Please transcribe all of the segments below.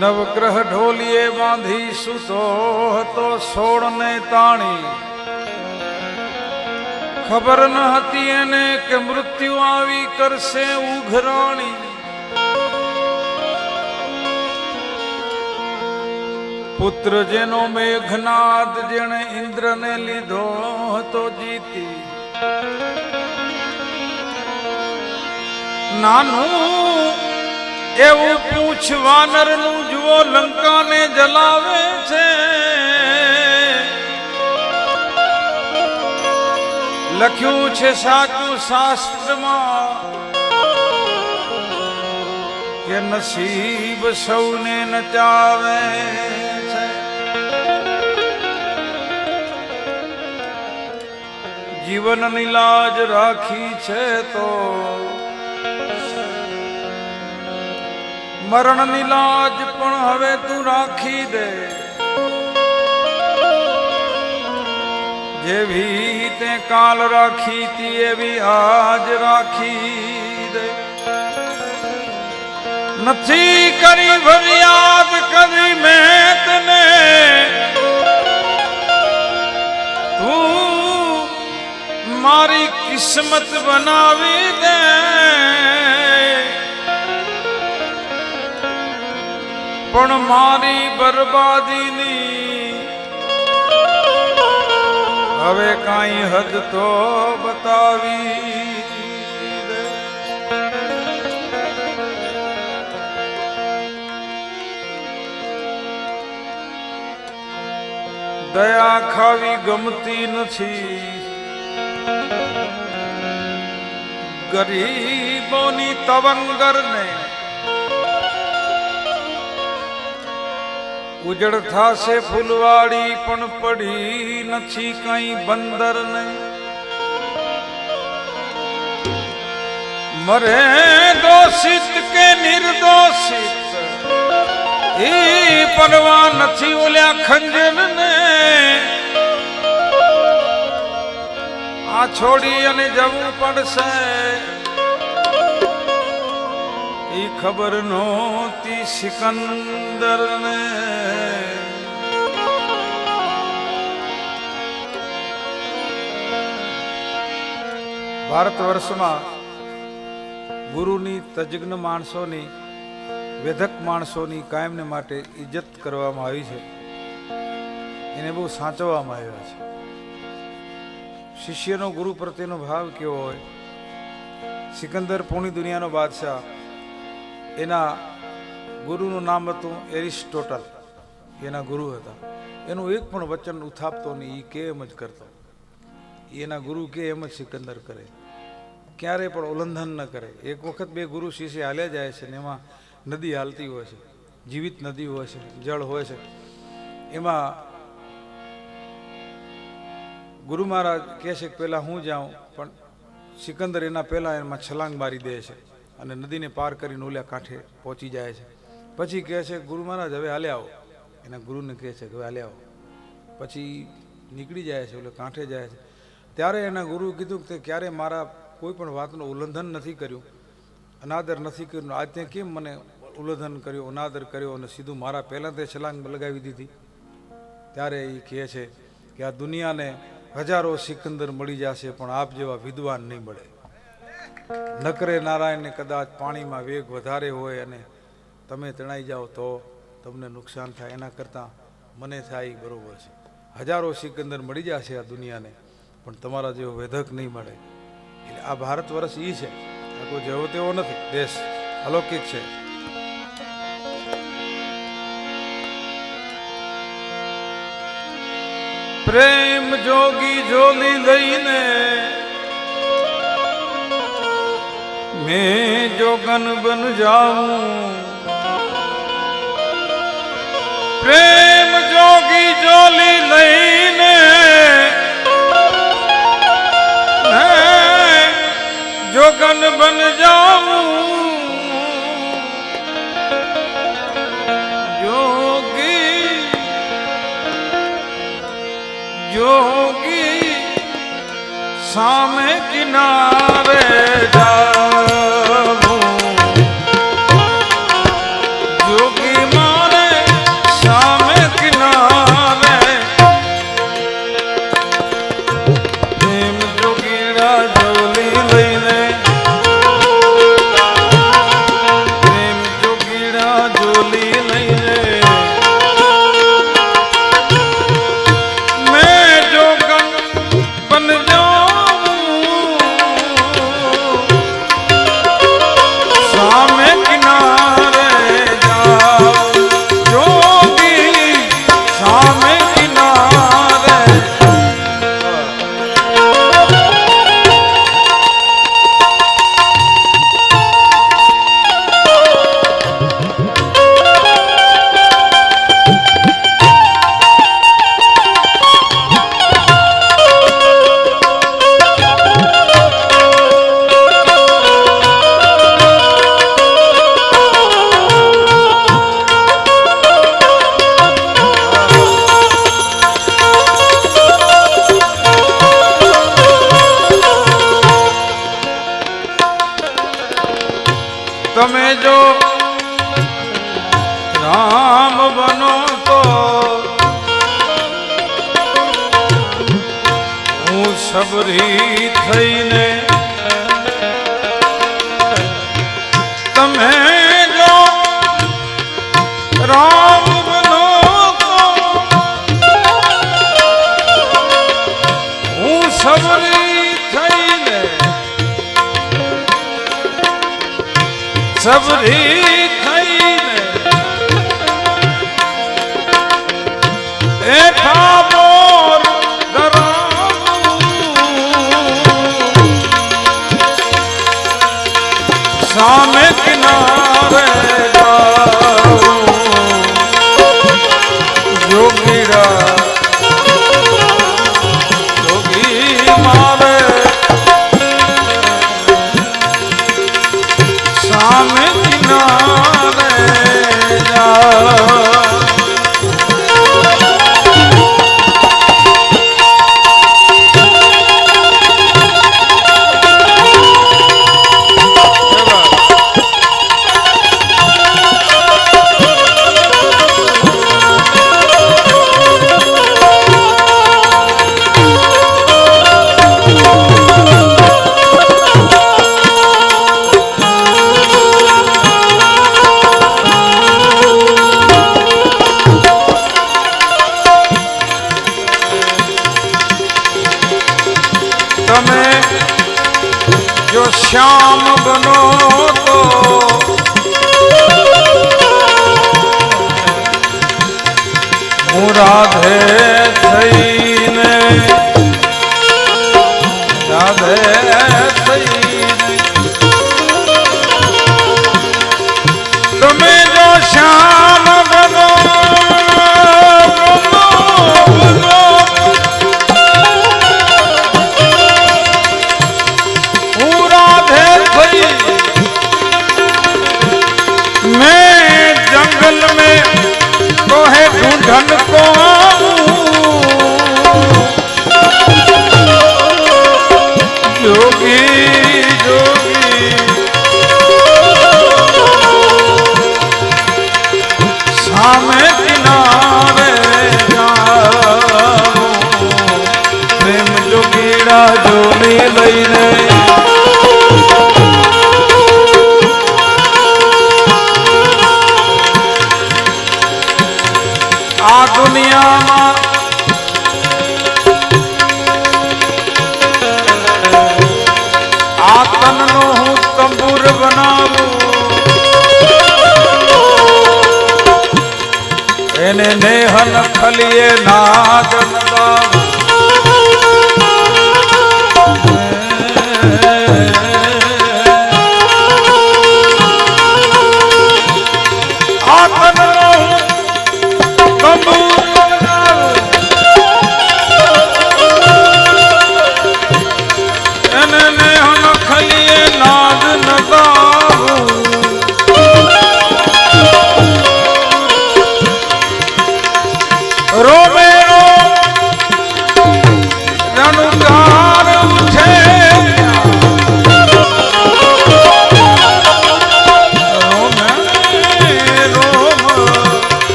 નવગ્રહ ઢોલીએ બાંધી સુતો હતો સોળને તાણી. ખબર ન હતી એને કે મૃત્યુ આવી કરશે ઉઘરાણી. પુત્ર જેનો મેઘનાદ જેણે ઇન્દ્રને લીધો હતો જીતી. નાનું એવું પૂછ વાનરનું જુઓ, લંકાને જલાવે છે. લખ્યું છે સાચું શાસ્ત્રમાં કે નસીબ સૌને નચાવે. જીવનની લાજ રાખી છે તો. મરણની લાજ પણ હવે તું રાખી દે. જેવી તે કાલ રાખી તી એવી આજ રાખી દે. નથી કરી ફરિયાદ કદી મેં તને મારી કિસ્મત બનાવી દે. પણ મારી બરબાદીની હવે કાંઈ હદ તો બતાવી દયા ખાવી ગમતી નથી. ગરીબોની તવંગર ને ઉજળ થાશે ફૂલવાડી પણ પડી નથી કઈ બંદર ને મરે દોષિત કે નિર્દોષિત એ પરવા નથી ઓલ્યા ખંજર ને આ છોડી અને જવું પડશે. એ ખબર નહોતી સિકંદર ને ભારત વર્ષમાં ગુરુની તજજ્ઞ માણસોની, વેધક માણસોની કાયમને માટે ઇજ્જત કરવામાં આવી છે. એને બહુ સાચવવામાં આવ્યા છે. શિષ્યનો ગુરુ પ્રત્યેનો ભાવ કેવો હોય? સિકંદર પૂર્ણી દુનિયાનો બાદશાહ. એના ગુરુનું નામ હતું એરિસ્ટોટલ. એના ગુરુ હતા. એનું એક પણ વચન ઉથાપતો નહીં એ કે એમ જ કરતો? એના ગુરુ કે એમ જ સિકંદર કરે? ક્યારેય પણ ઉલ્લંઘન ન કરે. એક વખત બે ગુરુ શિષ્ય હાલ્યા જાય છે ને એમાં નદી હાલતી હોય છે. જીવિત નદી હોય છે, જળ હોય છે. એમાં ગુરુ મહારાજ કહે છે કે પહેલાં હું જાઉં, પણ સિકંદર એના પહેલાં એમાં છલાંગ મારી દે છે અને નદીને પાર કરીને ઓલ્યા કાંઠે પહોંચી જાય છે. પછી કહે છે, ગુરુ મહારાજ, હવે હાલે આવો. એના ગુરુને કહે છે કે, હવે હાલે આવો. પછી નીકળી જાય છે, ઓલે કાંઠે જાય છે. ત્યારે એના ગુરુ કીધું કે, ક્યારે મારા કોઈ પણ વાતનું ઉલ્લંઘન નથી કર્યું, અનાદર નથી કર્યું, આજ તે કેમ મને ઉલ્લંઘન કર્યું, અનાદર કર્યો અને સીધું મારા પહેલાં તે છલાંગ લગાવી દીધી? ત્યારે એ કહે છે કે, આ દુનિયાને હજારો સિકંદર મળી જશે પણ આપ જેવા વિદ્વાન નહીં મળે. નકરે નારાયણને કદાચ પાણીમાં વેગ વધારે હોય અને તમે તણાઈ જાઓ તો તમને નુકસાન થાય. એના કરતાં મને થાય બરોબર છે. હજારો સિકંદર મળી જશે આ દુનિયાને, પણ તમારા જેવો વેધક નહીં મળે. એટલે આ ભારત વર્ષ એ છે. આ કોઈ જેવો તેવો નથી. દેશ અલૌકિક છે. પ્રેમ જોગી જોલી લઈને મેં જોગન બન જાઉં. પ્રેમ જોગી જોલી લઈને જોગન બન જાઉં. સામે કિનારે જાવું রে હું રાધે જોલી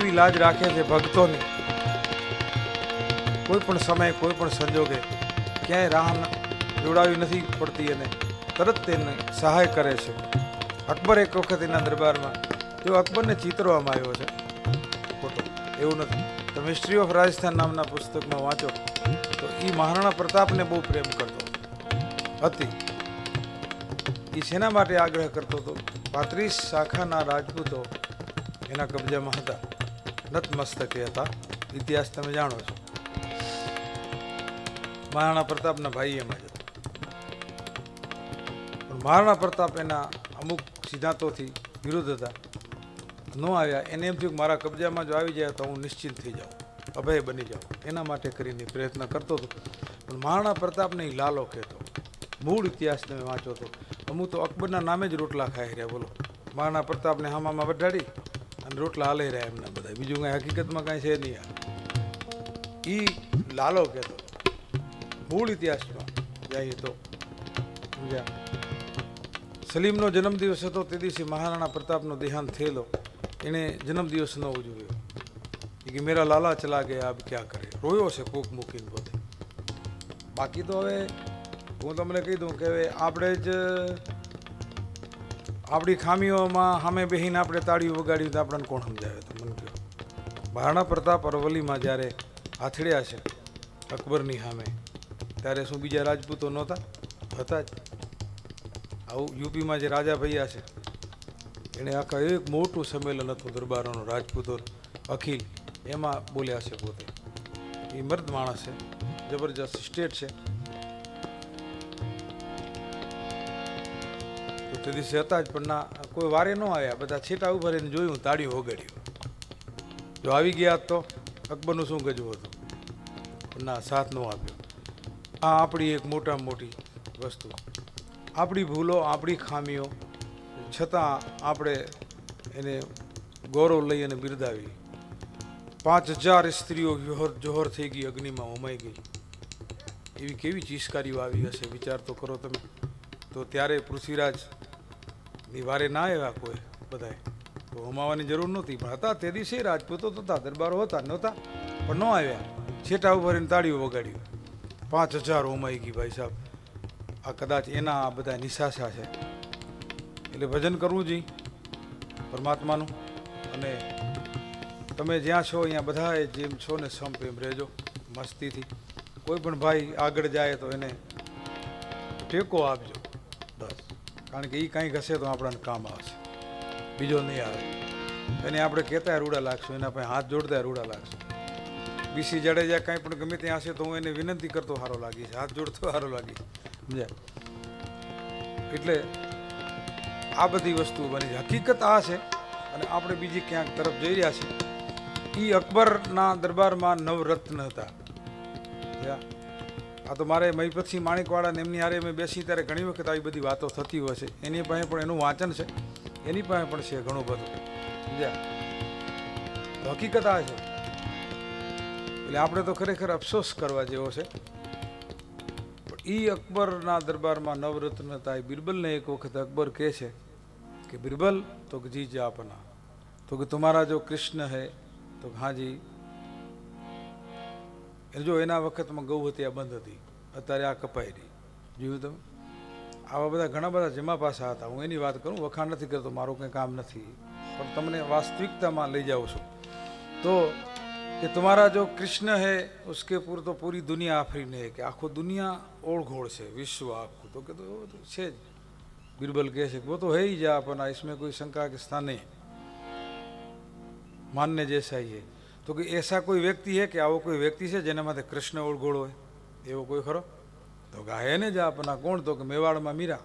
કેવી લાજ રાખે છે ભક્તોની. કોઈ પણ સમય, કોઈ પણ સંજોગે ક્યાંય રાહ જોડાવી નથી પડતી અને તરત તેને સહાય કરે છે. અકબર એક વખત એના દરબારમાં, તેઓ અકબરને ચિતરવામાં આવ્યો છે. ખોટો, એવું નથી. તમે હિસ્ટ્રી ઓફ રાજસ્થાન નામના પુસ્તકમાં વાંચો, તો એ મહારાણા પ્રતાપને બહુ પ્રેમ કરતો હતી. એ શેના માટે આગ્રહ કરતો હતો. પાંત્રીસ શાખાના રાજપૂતો એના કબજામાં હતા. નતમસ્તકે હતા. ઇતિહાસ તમે જાણો છો. મહારાણા પ્રતાપના ભાઈ એમાં જ પણ મહારાણા પ્રતાપ એના અમુક સિદ્ધાંતોથી વિરુદ્ધ હતા. ન આવ્યા. એને એમ થયું મારા કબજામાં જો આવી જાય તો હું નિશ્ચિત થઈ જાઉં. અભય બની જાઉં. એના માટે કરીને પ્રયત્ન કરતો હતો. પણ મહારાણા પ્રતાપને લાલો કહેતો. મૂળ ઇતિહાસ તમે વાંચો તો. અમુક તો અકબરના નામે જ રોટલા ખાઈ રહ્યા. બોલો. મહારાણા પ્રતાપને હામામાં વઢાડી. અને રોટલા હાલે રહ્યા એમના બધા. બીજું કાંઈ હકીકતમાં કાંઈ છે નહીં એ લાલો કહેતો. મૂળ ઇતિહાસમાં જાય તો. સલીમનો જન્મદિવસ હતો, તે દિવસે મહારાણા પ્રતાપનો દેહાંત થયેલો. એણે જન્મદિવસ ન ઉજવ્યો. કે મેરા લાલા ચલા ગયા અબ ક્યાં કરે? રોયો છે કોક મૂકીને પોતે બાકી તો હવે હું તમને કહી દઉં કે હવે આપણે જ આપણી ખામીઓમાં સામે બેહીને આપણે તાળીઓ વગાડી તો આપણને કોણ સમજાવે? તો મને કહ્યું મહારાણા પ્રતાપ અરવલ્લીમાં જ્યારે આથડ્યા છે, અકબરની સામે, ત્યારે શું બીજા રાજપૂતો નહોતા? હતા જ. આવું યુપીમાં જે રાજા ભૈયા છે એણે આખા એક મોટું સંમેલન હતું દરબારોનું, રાજપૂતો અખિલ, એમાં બોલ્યા છે પોતે. એ મર્દ માણસ છે, જબરજસ્ત સ્ટેટ છે. તો દિવસે હતા જ, પણ ના, કોઈ વારે ન આવ્યા. બધા છેટા ઊભા રહીને જોયું, તાળીઓ વગાડ્યું. જો આવી ગયા તો અકબરનું શું ગજવું હતું? પણ ના, સાથ ન આપ્યો. આ આપણી એક મોટામાં મોટી વસ્તુ. આપણી ભૂલો, આપણી ખામીઓ, છતાં આપણે એને ગૌરવ લઈ અને બિરદાવી. પાંચ હજાર સ્ત્રીઓ જોહર જોહર થઈ ગઈ, અગ્નિમાં હોમાઈ ગઈ. એવી કેવી ચીસકારીઓ આવી હશે? વિચાર તો કરો તમે. તો ત્યારે પૃથ્વીરાજ ની વારે ના આવ્યા કોઈ બધાય. તો હોમાવાની જરૂર નહોતી, પણ હતા તે દિવસે રાજપૂતો તો હતા દરબારો હતા, નહોતા, પણ ન આવ્યા. છેટા ઊભા રહીને તાળીઓ વગાડ્યું. પાંચ હજાર હોમાઈ ગઈ ભાઈ સાહેબ. આ કદાચ એના આ બધા નિશાસા છે. એટલે ભજન કરવું જોઈએ પરમાત્માનું. અને તમે જ્યાં છો અહીંયા બધાએ જેમ છો ને સંપ એમ રહેજો, મસ્તીથી. કોઈ પણ ભાઈ આગળ જાય તો એને ટેકો આપજો. કારણ કે એ કાંઈ ઘસે તો આપણને કામ આવશે. બીજો નહીં આવે. એને આપણે કહેતા રૂડા લાગશું, એના પાસે હાથ જોડતા રૂડા લાગશું. બીસી જાડેજા કાંઈ પણ ગમે ત્યાં હશે તો હું એને વિનંતી કરતો સારો લાગીશ હાથ જોડતો સારો લાગીશ સમજ્યા? એટલે આ બધી વસ્તુઓ બની હકીકત આ છે અને આપણે બીજી ક્યાંક તરફ જઈ રહ્યા છીએ. એ અકબરના દરબારમાં નવરત્ન હતા. આ તો મારે મહીપતસિંહ માણિકવાળા ને એમની હારે મેં બેસી ત્યારે ઘણી વખત આવી બધી વાતો થતી હોય છે. એની પાસે પણ એનું વાંચન છે. એની પાસે પણ છે ઘણું બધું. સમજ્યા? હકીકત આ છે. એટલે આપણે તો ખરેખર અફસોસ કરવા જેવો છે. પણ એ અકબરના દરબારમાં નવરત્ન થાય બિરબલને એક વખત અકબર કહે છે કે, બિરબલ, તો જી આપના તો કે, તમારા જો કૃષ્ણ હૈ, તો કે, હા જી એ જો એના વખતમાં ગૌ હત્યા બંધ હતી અત્યારે આ કપાઈ રહી જોયું તમે આવા બધા ઘણા બધા જમા પાસા હતા હું એની વાત કરું વખાણ નથી કરતો મારું કંઈ કામ નથી પણ તમને વાસ્તવિકતામાં લઈ જાઉં છું તો કે તમારા જો કૃષ્ણ હે ઉસકે પૂર તો પૂરી દુનિયા આફરીને હે કે આખો દુનિયા ઓળઘોળ છે વિશ્વ આખું તો કે તો वो तो છે જ बीरबल कह से वो तो है ही जा अपना इसमें कोई शंका के स्थान नहीं मानने जैसा ही है તો કે એસા કોઈ વ્યક્તિ હે કે આવો કોઈ વ્યક્તિ છે જેના માથે કૃષ્ણ ઓળઘોળ હોય એવો કોઈ ખરો તો કે હે ને જ આપના કોણ તો કે મેવાડમાં મીરા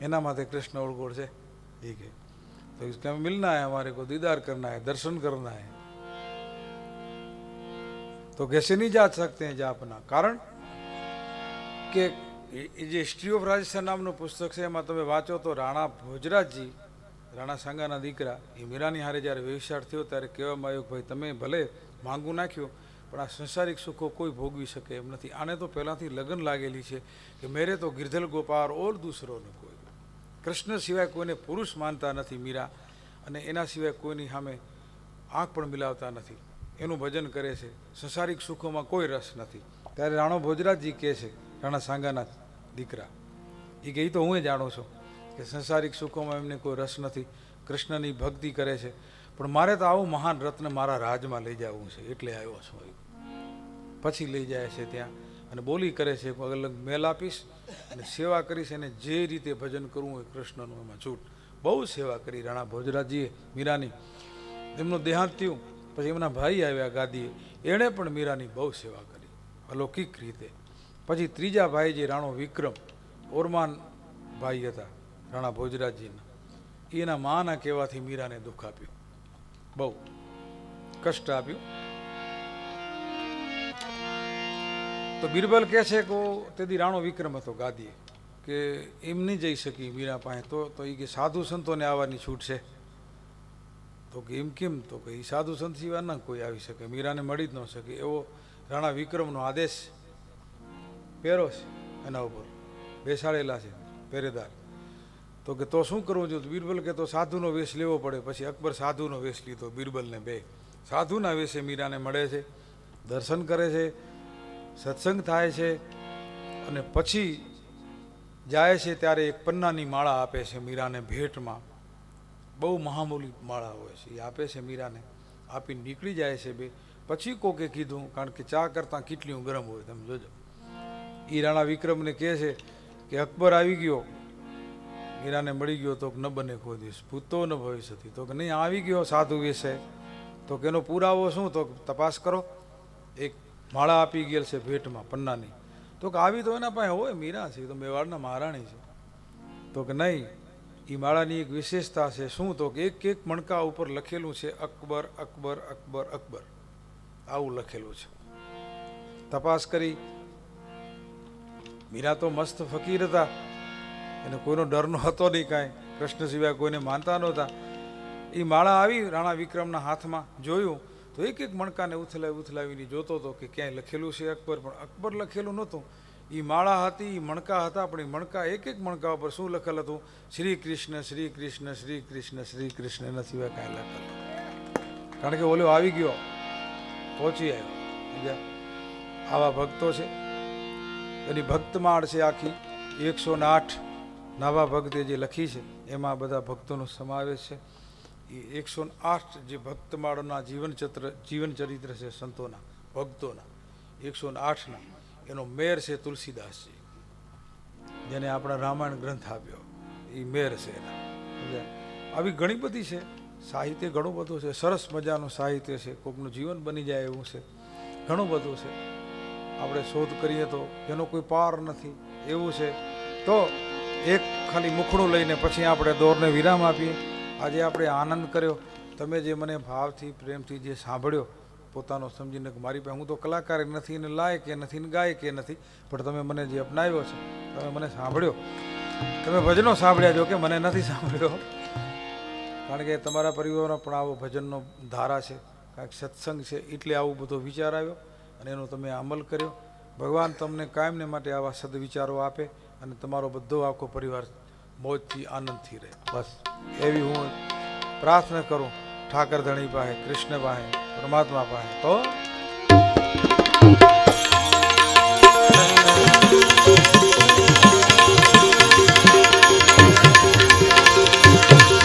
એના માથે કૃષ્ણ ઓળઘોળ છે ઠીક है तो इसके हमें मिलना है हमारे को दीदार करना है दर्शन करना है तो कैसे नहीं जा सकते हैं जा अपना કારણ કે એ એ જે હિસ્ટ્રી ઓફ રાજસ્થાન નામનું પુસ્તક છે એમાં તમે વાંચો તો રાણા ભોજરાજજી રાણા સાંગાના દીકરા, એ મીરાની હારે જ્યારે વ્યવસાર થયો ત્યારે કહેવામાં આવ્યું ભાઈ, તમે ભલે માંગુ નાખ્યું, પણ આ સંસારિક સુખો કોઈ ભોગવી શકે એમ નથી. આને તો પહેલાંથી લગ્ન લાગેલી છે કે મેરે તો ગિરધલ ગોપાર ઓર દૂસરો ન કોઈ. કૃષ્ણ સિવાય કોઈને પુરુષ માનતા નથી મીરા અને એના સિવાય કોઈની સામે આંખ પણ મિલાવતા નથી. એનું ભજન કરે છે, સંસારિક સુખોમાં કોઈ રસ નથી. ત્યારે રાણો ભોજરાજજી કહે છે, રાણા સાંગાના દીકરા એ કે તો હું જાણું છું. કે સંસારિક સુખોમાં એમને કોઈ રસ નથી. કૃષ્ણની ભક્તિ કરે છે. પણ મારે તો આવું મહાન રત્ન મારા રાજમાં લઈ જવું છે. એટલે આવ્યો છું પછી લઈ જાય છે ત્યાં. અને બોલી કરે છે અલગ મેલ આપીશ અને સેવા કરીશ એને જે રીતે ભજન કરવું એ કૃષ્ણનું એમાં છૂટ. બહુ સેવા કરી રાણા ભોજરાજીએ મીરાની. એમનું દેહાંત થયું. પછી એમના ભાઈ આવ્યા ગાદીએ. એણે પણ મીરાની બહુ સેવા કરી. અલૌકિક રીતે. પછી ત્રીજા ભાઈ જે રાણો વિક્રમ, ઓરમાન ભાઈ હતા. રાણા ભોજરાજીના. એના માના કહેવાથી મીરાને દુઃખ આપ્યું. બહુ કષ્ટ આપ્યું. તો બિરબલ કહે છે કે તેથી રાણો વિક્રમ હતો ગાદીએ, કે એમ નહીં જઈ શકી મીરા પાસે. તો તો એ કે સાધુ સંતોને આવવાની છૂટ છે. તો કે એમ કેમ? તો કે એ સાધુ સંત સિવાય ના કોઈ આવી શકે. મીરાને મળી જ ન શકે. એવો રાણા વિક્રમનો આદેશ પહેરો છે. એના ઉપર બેસાડેલા છે. પહેરેદાર. તો કે તો શું કરવું જોઈએ? બિરબલ કે તો સાધુનો વેશ લેવો પડે. પછી અકબર સાધુનો વેશ લીધો બિરબલને બે. સાધુના વેશે મીરાને મળે છે, દર્શન કરે છે, સત્સંગ થાય છે અને પછી જાય છે ત્યારે એક પન્નાની માળા આપે છે મીરાને ભેટમાં. બહુ મહામૂલી માળા હોય છે, એ આપે છે મીરાને. આપીને નીકળી જાય છે બે. પછી કોકે કીધું, કારણ કે ચા કરતાં કેટલી ગરમ હોય, તમે જોજો. એ રાણા વિક્રમને કહે છે કે અકબર આવી ગયો. મીરાને મળી ગયો તો ન બને કોઈ દિવસ. ભૂતો ન ભવિષ્યથી. તો કે નહીં, આવી ગયો સાધુ વિશે. તો કે એનો પુરાવો શું? તો તપાસ કરો. એક માળા આપી ગયેલ છે ભેટમાં, પન્નાની. તો કે આવી તો એના પાસે હોય મીરા છે તો મેવાડના મહારાણી છે. તો કે નહીં એ માળાની એક વિશેષતા છે શું? તો કે એક એક મણકા ઉપર લખેલું છે, અકબર અકબર અકબર અકબર. આવું લખેલું છે. તપાસ કરી. મીરા તો મસ્ત ફકીર હતા. એને કોઈનો ડરનો હતો નહીં કાંઈ. કૃષ્ણ સિવાય કોઈને માનતા નહોતા. એ માળા આવી રાણા વિક્રમના હાથમાં જોયું તો એક એક મણકાને ઉથલાવી ઉથલાવીને જોતો હતો કે ક્યાંય લખેલું છે અકબર, પણ અકબર લખેલું નહોતું. એ માળા હતી એ મણકા હતા, પણ એ મણકા એક એક મણકા ઉપર શું લખેલ હતું? શ્રી કૃષ્ણ શ્રી કૃષ્ણ શ્રી કૃષ્ણ શ્રી કૃષ્ણ, એના સિવાય કાંઈ લખેલું કારણ કે ઓલો આવી ગયો. પહોંચી આવ્યો? આવા ભક્તો છે. એની ભક્તમાળ છે આખી એકસો ને આઠ. નાવા ભક્તે જે લખી છે, એમાં બધા ભક્તોનો સમાવેશ છે. એ એકસો આઠ જે ભક્તમાળોના જીવનચત્ર જીવનચરિત્ર છે સંતોના, ભક્તોના, એકસો આઠના, એનો મેર છે તુલસીદાસજી, જેને આપણા રામાયણ ગ્રંથ આપ્યો. એ મેર છે એના? આવી ઘણી બધી છે, સાહિત્ય ઘણું બધું છે, સરસ મજાનું સાહિત્ય છે, કોકનું જીવન બની જાય એવું છે. ઘણું બધું છે. આપણે શોધ કરીએ તો એનો કોઈ પાર નથી. એવું છે. તો એક ખાલી મુખડું લઈને પછી આપણે દોરને વિરામ આપીએ. આજે આપણે આનંદ કર્યો. તમે જે મને ભાવથી, પ્રેમથી જે સાંભળ્યો, પોતાનો સમજીને મારી પાસે હું તો કલાકાર નથી ને લાયક એ નથી ને ગાયક એ નથી, પણ તમે મને જે અપનાવ્યો છે, તમે મને સાંભળ્યો. તમે ભજનો સાંભળ્યા જો કે મને નથી સાંભળ્યો? કારણ કે તમારા પરિવારમાં પણ આવો ભજનનો ધારા છે, કાંઈક સત્સંગ છે, એટલે આવો બધો વિચાર આવ્યો અને એનો તમે અમલ કર્યો. ભગવાન તમને કાયમને માટે આવા સદવિચારો આપે. અને તમારો બધો આખો પરિવાર મોજથી આનંદથી રહે. બસ. એવી હું પ્રાર્થના કરું ઠાકર ધણી પાસે કૃષ્ણ પાસે પરમાત્મા પાસે. તો?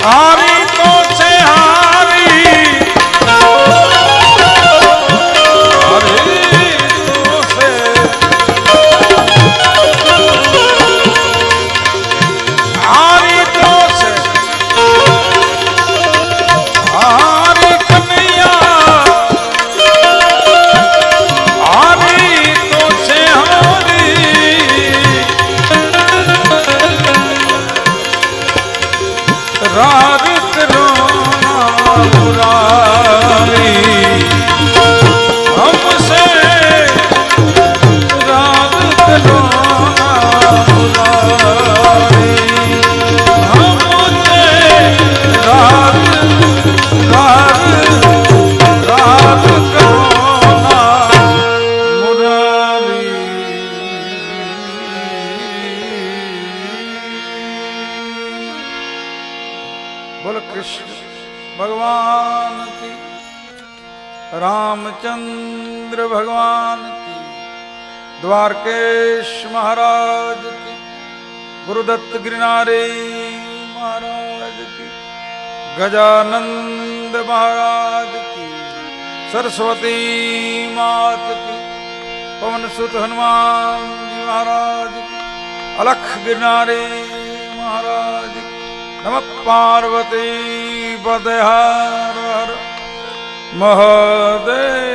હારી रामचंद्र भगवान की द्वारकेश महाराज की गुरुदत्त गिरनारे महाराज की गजानंद महाराज की सरस्वती मात की पवन सुत हनुमान जी महाराज की अलख गिरनारे महाराज की नमः पार्वती पदहार हर મહાદેવ.